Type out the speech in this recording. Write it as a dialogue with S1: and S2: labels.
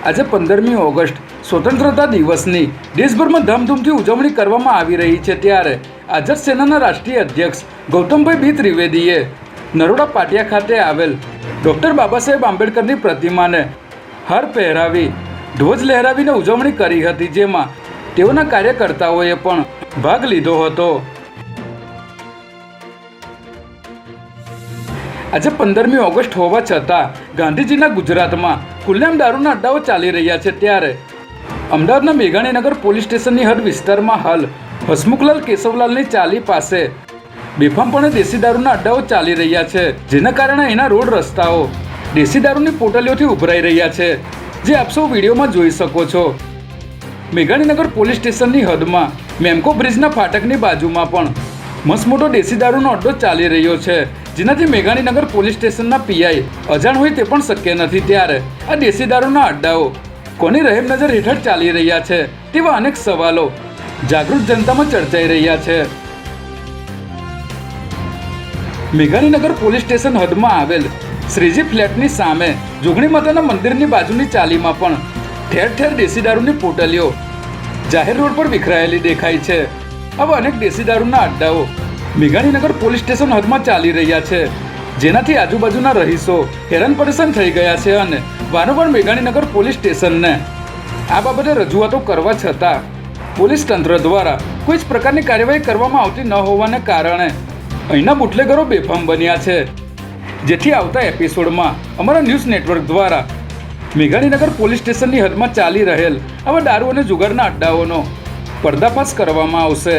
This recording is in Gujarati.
S1: આજે પંદરમી ઓગસ્ટ, સ્વતંત્રતા દિવસની દેશભરમાં ધામધૂમથી ઉજવણી કરવામાં આવી રહી છે ત્યારે આઝાદ સેનાના રાષ્ટ્રીય અધ્યક્ષ ગૌતમભાઈ બી ત્રિવેદીએ નરોડા પાટિયા ખાતે આવેલ ડૉક્ટર બાબા સાહેબ આંબેડકરની પ્રતિમાને હાર પહેરાવી, ધ્વજ લહેરાવીને ઉજવણી કરી હતી, જેમાં તેઓના કાર્યકર્તાઓએ પણ ભાગ લીધો હતો. આજે પંદરમી ઓગસ્ટ હોવા છતાં ગાંધીજીના ગુજરાતમાં ખુલ્લેમ દારૂના અડ્ડાઓ ચાલી રહ્યા છે ત્યારે અમદાવાદના મેઘાણીનગર પોલીસ સ્ટેશનની હદ વિસ્તારમાં હાલ હસમુખલાલ કેશવલાલની ચાલી પાસે બેફામપણે દેશી દારૂના અડ્ડાઓ ચાલી રહ્યા છે, જેના કારણે એના રોડ રસ્તાઓ દેશી દારૂની પોટલીઓથી ઉભરાઈ રહ્યા છે, જે આપ સૌ વિડીયોમાં જોઈ શકો છો. મેઘાણીનગર પોલીસ સ્ટેશનની હદમાં મેમકો બ્રિજના ફાટકની બાજુમાં પણ મસ્ત દેશી દારૂનો અડ્ડો ચાલી રહ્યો છે. જેનાથી મેઘાણીનગર પોલીસ સ્ટેશનના પીઆઈ અજાણ હોય તે પણ શક્ય નથી ત્યારે. આ દેશી દારૂના અડ્ડાઓ કોની રહેમ નજર હેઠળ ચાલી રહ્યા છે તેવા અનેક સવાલો જાગૃત જનતામાં ચર્ચાઈ રહ્યા છે. મેઘાણીનગર પોલીસ સ્ટેશન હદમાં આવેલ શ્રીજી ફ્લેટની સામે જોગણી માતાના મંદિરની બાજુની ચાલીમાં પણ ઠેર ઠેર દેશી દારૂની પોટલીઓ જાહેર રોડ પર વિખરાયેલી દેખાય છે. આવા અનેક દેશી દારૂના અડ્ડાઓ મેઘાણીનગર પોલીસ સ્ટેશન હદમાં ચાલી રહ્યા છે. જેનાથી આજુબાજુના રહીશો હેરાન પરેશાન થઈ ગયા છે અને વારંવાર મેઘાણીનગર પોલીસ સ્ટેશનને આ બાબતે રજૂઆતો કરવા છતાં પોલીસ તંત્ર દ્વારા કોઈ જ પ્રકારની કાર્યવાહી કરવામાં આવતી ન હોવાને કારણે અહીંના બુટલેગરો બેફામ બન્યા છે. જેથી આવતા એપિસોડમાં અમારા ન્યૂઝ નેટવર્ક દ્વારા મેઘાણીનગર પોલીસ સ્ટેશનની હદમાં ચાલી રહેલ આવા દારૂ અને જુગારના અડ્ડાઓનો પર્દાફાશ કરવામાં આવશે.